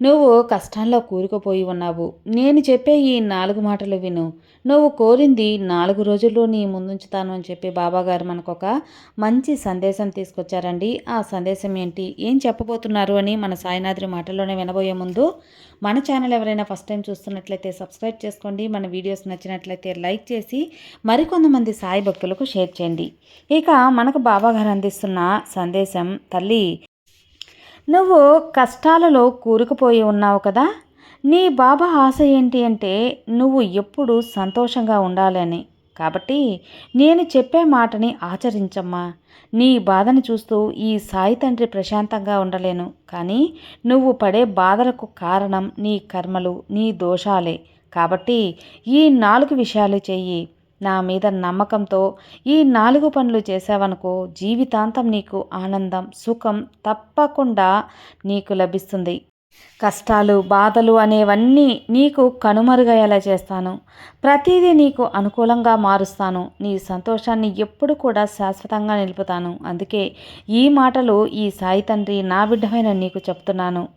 నువ్వు కష్టాల్లో కూరుకుపోయి ఉన్నావు. నేను చెప్పే ఈ నాలుగు మాటలు విను. నువ్వు కోరింది నాలుగు రోజుల్లో నీ ముందుంచుతాను అని చెప్పి బాబాగారు మనకు ఒక మంచి సందేశం తీసుకొచ్చారండి. ఆ సందేశం ఏంటి? ఏం చెప్పబోతున్నారు అని మన సాయినాద్రి మాటల్లోనే వినబోయే ముందు మన ఛానల్ ఎవరైనా ఫస్ట్ టైం చూస్తున్నట్లయితే సబ్స్క్రైబ్ చేసుకోండి. మన వీడియోస్ నచ్చినట్లయితే లైక్ చేసి మరికొంతమంది సాయి భక్తులకు షేర్ చేయండి. ఇక మనకు బాబాగారు అందిస్తున్న సందేశం తల్లి నువ్వు కష్టాలలో కూరుకుపోయి ఉన్నావు కదా? నీ బాబా ఆశ ఏంటి అంటే నువ్వు ఎప్పుడు సంతోషంగా ఉండాలని. కాబట్టి నేను చెప్పే మాటని ఆచరించమ్మా. నీ బాధను చూస్తూ ఈ సాయి తండ్రి ప్రశాంతంగా ఉండలేను. కానీ నువ్వు పడే బాధలకు కారణం నీ కర్మలు నీ దోషాలే. కాబట్టి ఈ నాలుగు విషయాలు చెయ్యి. నా మీద నమ్మకంతో ఈ నాలుగు పనులు చేసావనుకో జీవితాంతం నీకు ఆనందం సుఖం తప్పకుండా నీకు లభిస్తుంది. కష్టాలు బాధలు అనేవన్నీ నీకు కనుమరుగయ్యేలా చేస్తాను. ప్రతిదీ నీకు అనుకూలంగా మారుస్తాను. నీ సంతోషాన్ని ఎప్పుడు కూడా శాశ్వతంగా నిలుపుతాను. అందుకే ఈ మాటలు ఈ సాయి తండ్రి నా బిడ్డమైన నీకు చెప్తున్నాను.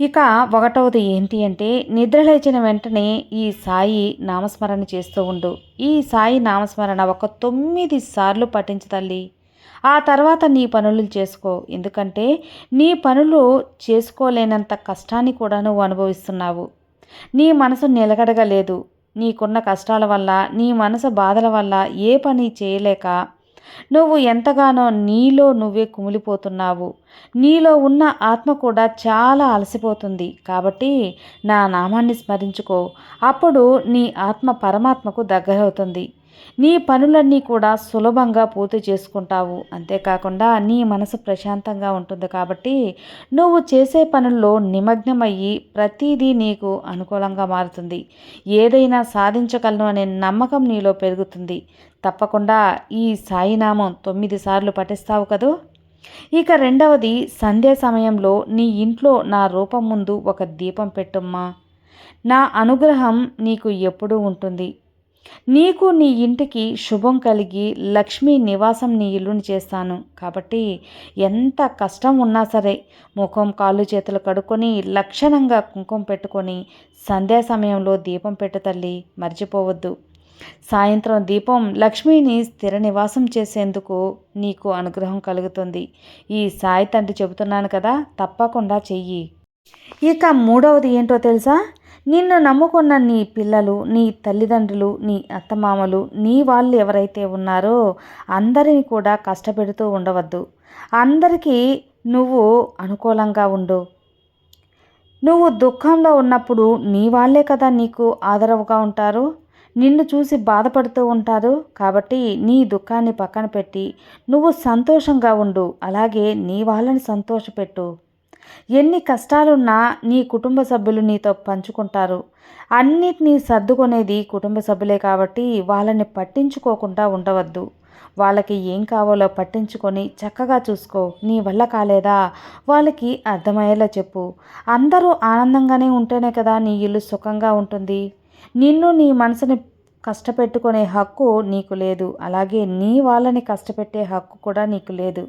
ఇక ఒకటవది ఏంటి అంటే నిద్రలేచిన వెంటనే ఈ సాయి నామస్మరణ చేస్తూ ఉండు. ఈ సాయి నామస్మరణ ఒక తొమ్మిది సార్లు పఠించు తల్లి. ఆ తర్వాత నీ పనులు చేసుకో. ఎందుకంటే నీ పనులు చేసుకోలేనంత కష్టాన్ని కూడా నువ్వు అనుభవిస్తున్నావు. నీ మనసు నిలకడగలేదు. నీకున్న కష్టాల వల్ల నీ మనసు బాధల వల్ల ఏ పని చేయలేక నువ్వు ఎంతగానో నీలో నువ్వే కుమిలిపోతున్నావు. నీలో ఉన్న ఆత్మ కూడా చాలా అలసిపోతుంది. కాబట్టి నా నామాన్ని స్మరించుకో. అప్పుడు నీ ఆత్మ పరమాత్మకు దగ్గరవుతుంది. నీ పనులన్నీ కూడా సులభంగా పూర్తి చేసుకుంటావు. అంతేకాకుండా నీ మనసు ప్రశాంతంగా ఉంటుంది కాబట్టి నువ్వు చేసే పనుల్లో నిమగ్నమయ్యి ప్రతిదీ నీకు అనుకూలంగా మారుతుంది. ఏదైనా సాధించగలను అనే నమ్మకం నీలో పెరుగుతుంది. తప్పకుండా ఈ సాయినామం తొమ్మిది సార్లు పఠిస్తావు కదూ? ఇక రెండవది సంధ్య సమయంలో నీ ఇంట్లో నా రూపం ముందు ఒక దీపం పెట్టుమ్మా. నా అనుగ్రహం నీకు ఎప్పుడూ ఉంటుంది. నీకు నీ ఇంటికి శుభం కలిగి లక్ష్మీ నివాసం నీ ఇల్లుని చేస్తాను. కాబట్టి ఎంత కష్టం ఉన్నా సరే ముఖం కాళ్ళు చేతులు కడుక్కొని లక్షణంగా కుంకుమ పెట్టుకొని సంధ్యా సమయంలో దీపం పెట్టు తల్లి మర్చిపోవద్దు. సాయంత్రం దీపం లక్ష్మిని స్థిర నివాసం చేసేందుకు నీకు అనుగ్రహం కలుగుతుంది. ఈ సాయి తండ్రి చెబుతున్నాను కదా తప్పకుండా చెయ్యి. ఇక మూడవది ఏంటో తెలుసా? నిన్ను నమ్ముకున్న నీ పిల్లలు నీ తల్లిదండ్రులు నీ అత్తమామలు నీ వాళ్ళు ఎవరైతే ఉన్నారో అందరిని కూడా కష్టపెడుతూ ఉండవద్దు. అందరికీ నువ్వు అనుకూలంగా ఉండు. నువ్వు దుఃఖంలో ఉన్నప్పుడు నీ వాళ్ళే కదా నీకు ఆదరవుగా ఉంటారు. నిన్ను చూసి బాధపడుతూ ఉంటారు. కాబట్టి నీ దుఃఖాన్ని పక్కన పెట్టి నువ్వు సంతోషంగా ఉండు. అలాగే నీ వాళ్ళని సంతోషపెట్టు. ఎన్ని కష్టాలున్నా నీ కుటుంబ సభ్యులు నీతో పంచుకుంటారు. అన్నిటినీ సర్దుకునేది కుటుంబ సభ్యులే కాబట్టి వాళ్ళని పట్టించుకోకుండా ఉండవద్దు. వాళ్ళకి ఏం కావాలో పట్టించుకొని చక్కగా చూసుకో నీ వల్ల కాలేదా? వాళ్ళకి అర్థమయ్యేలా చెప్పు. అందరూ ఆనందంగానే ఉంటేనే కదా నీ ఇల్లు సుఖంగా ఉంటుంది. నిన్ను నీ మనసుని కష్టపెట్టుకునే హక్కు నీకు లేదు. అలాగే నీ వాళ్ళని కష్టపెట్టే హక్కు కూడా నీకు లేదు.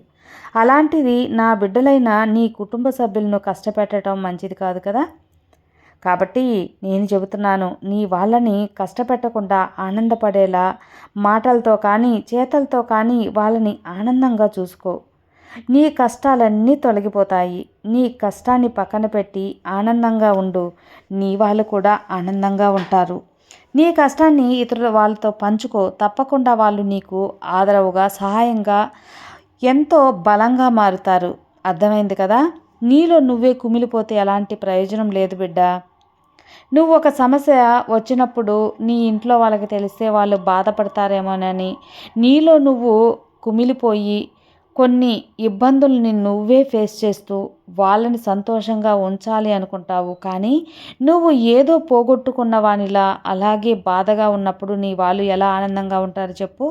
అలాంటిది నా బిడ్డలైన నీ కుటుంబ సభ్యులను కష్టపెట్టడం మంచిది కాదు కదా? కాబట్టి నేను చెబుతున్నాను నీ వాళ్ళని కష్టపెట్టకుండా ఆనందపడేలా మాటలతో కానీ చేతలతో కానీ వాళ్ళని ఆనందంగా చూసుకో. నీ కష్టాలన్నీ తొలగిపోతాయి. నీ కష్టాన్ని పక్కన పెట్టి ఆనందంగా ఉండు. నీ వాళ్ళు కూడా ఆనందంగా ఉంటారు. నీ కష్టాన్ని ఇతరుల వాళ్ళతో పంచుకో. తప్పకుండా వాళ్ళు నీకు ఆదరవుగా సహాయంగా ఎంతో బలంగా మారుతారు. అర్థమైంది కదా? నీలో నువ్వే కుమిలిపోతే ఎలాంటి ప్రయోజనం లేదు బిడ్డ. నువ్వు ఒక సమస్య వచ్చినప్పుడు నీ ఇంట్లో వాళ్ళకి తెలిస్తే వాళ్ళు బాధపడతారేమోనని. నీలో నువ్వు కుమిలిపోయి కొన్ని ఇబ్బందుల్ని నువ్వే ఫేస్ చేస్తూ వాళ్ళని సంతోషంగా ఉంచాలి అనుకుంటావు. కానీ నువ్వు ఏదో పోగొట్టుకున్న వానిలా అలాగే బాధగా ఉన్నప్పుడు నీ వాళ్ళు ఎలా ఆనందంగా ఉంటారు చెప్పు.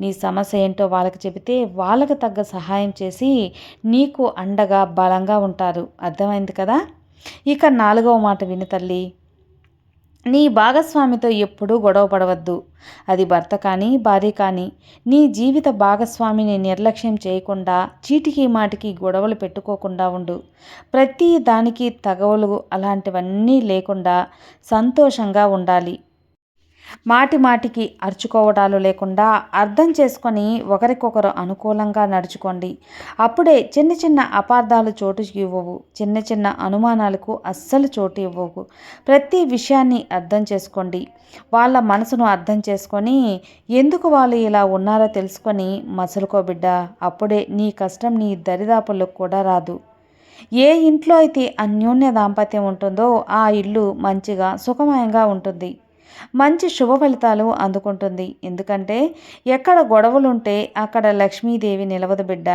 నీ సమస్య ఏంటో వాళ్ళకి చెబితే వాళ్ళకి తగ్గ సహాయం చేసి నీకు అండగా బలంగా ఉంటారు. అర్థమైంది కదా? ఇక నాలుగవ మాట విని తల్లి. నీ భాగస్వామితో ఎప్పుడూ గొడవ పడవద్దు. అది భర్త కానీ భార్య కానీ నీ జీవిత భాగస్వామిని నిర్లక్ష్యం చేయకుండా చీటికి మాటికి గొడవలు పెట్టుకోకుండా ఉండు. ప్రతి దానికి తగవలు అలాంటివన్నీ లేకుండా సంతోషంగా ఉండాలి. మాటి మాటికి అరుచుకోవడాలు లేకుండా అర్థం చేసుకొని ఒకరికొకరు అనుకూలంగా నడుచుకోండి. అప్పుడే చిన్న చిన్న అపార్థాలు చోటు ఇవ్వవు. చిన్న చిన్న అనుమానాలకు అస్సలు చోటు ఇవ్వవు. ప్రతి విషయాన్ని అర్థం చేసుకోండి. వాళ్ళ మనసును అర్థం చేసుకొని ఎందుకు వాళ్ళు ఇలా ఉన్నారో తెలుసుకొని మసలుకోబిడ్డ అప్పుడే నీ కష్టం నీ దరిదాపులకు కూడా రాదు. ఏ ఇంట్లో అయితే అన్యోన్య దాంపత్యం ఉంటుందో ఆ ఇల్లు మంచిగా సుఖమయంగా ఉంటుంది. మంచి శుభ ఫలితాలు అందుకుంటుంది. ఎందుకంటే ఎక్కడ గొడవలుంటే అక్కడ లక్ష్మీదేవి నిలవదు బిడ్డ.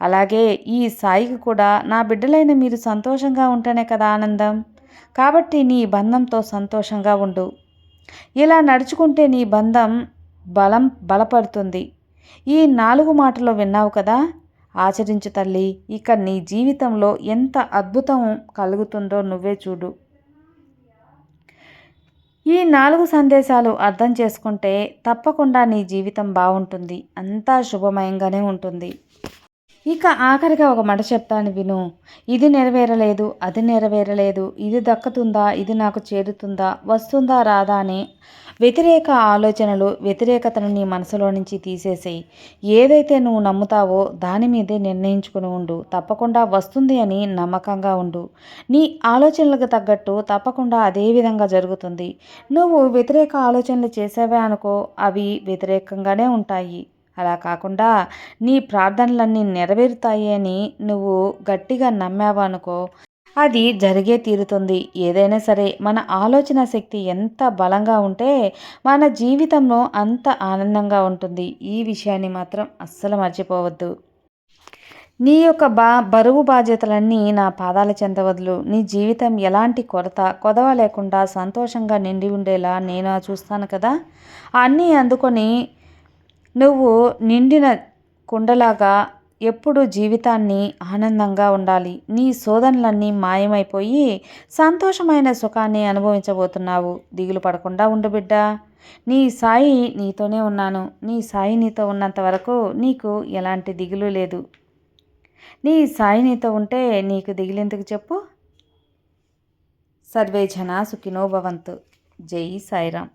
అలాగే ఈ సాయికి కూడా నా బిడ్డలైన మీరు సంతోషంగా ఉంటేనే కదా ఆనందం. కాబట్టి నీ బంధంతో సంతోషంగా ఉండు. ఇలా నడుచుకుంటే నీ బంధం బలం బలపడుతుంది. ఈ నాలుగు మాటలు విన్నావు కదా? ఆచరించు తల్లి ఇక నీ జీవితంలో ఎంత అద్భుతం కలుగుతుందో నువ్వే చూడు. ఈ నాలుగు సందేశాలు అర్థం చేసుకుంటే తప్పకుండా నీ జీవితం బాగుంటుంది. అంతా శుభమయంగానే ఉంటుంది. ఇక ఆఖరిగా ఒక మాట చెప్తాను విను. ఇది నెరవేరలేదు అది నెరవేరలేదు. ఇది దక్కుతుందా ఇది నాకు చేరుతుందా వస్తుందా రాదా అని వ్యతిరేక ఆలోచనలు వ్యతిరేకతను నీ మనసులో నుంచి తీసేసేయి. ఏదైతే నువ్వు నమ్ముతావో దాని మీదే నిర్ణయించుకుని ఉండు. తప్పకుండా వస్తుంది అని నమ్మకంగా ఉండు. నీ ఆలోచనలకు తగ్గట్టు తప్పకుండా అదే విధంగా జరుగుతుంది. నువ్వు వ్యతిరేక ఆలోచనలు చేసావే అనుకో అవి వ్యతిరేకంగానే ఉంటాయి. అలా కాకుండా నీ ప్రార్థనలన్నీ నెరవేరుతాయి అని నువ్వు గట్టిగా నమ్మావనుకో అది జరిగే తీరుతుంది. ఏదైనా సరే మన ఆలోచన శక్తి ఎంత బలంగా ఉంటే మన జీవితంలో అంత ఆనందంగా ఉంటుంది. ఈ విషయాన్ని మాత్రం అస్సలు మర్చిపోవద్దు. నీ యొక్క బా బరువు బాధ్యతలన్నీ నా పాదాల చెందవదులు నీ జీవితం ఎలాంటి కొరత కొదవ లేకుండా సంతోషంగా నిండి ఉండేలా నేను చూస్తాను కదా. అన్నీ అందుకొని నువ్వు నిండిన కుండలాగా ఎప్పుడు జీవితాన్ని ఆనందంగా ఉండాలి. నీ శోధనలన్నీ మాయమైపోయి సంతోషమైన సుఖాన్ని అనుభవించబోతున్నావు. దిగులు పడకుండా ఉండు బిడ్డ. నీ సాయి నీతోనే ఉన్నాను. నీ సాయి నీతో ఉన్నంత వరకు నీకు ఎలాంటి దిగులు లేదు. నీ సాయి నీతో ఉంటే నీకు దిగులెందుకు చెప్పు? సర్వే జన సుఖినో భవంతు. జై సాయిరామ్.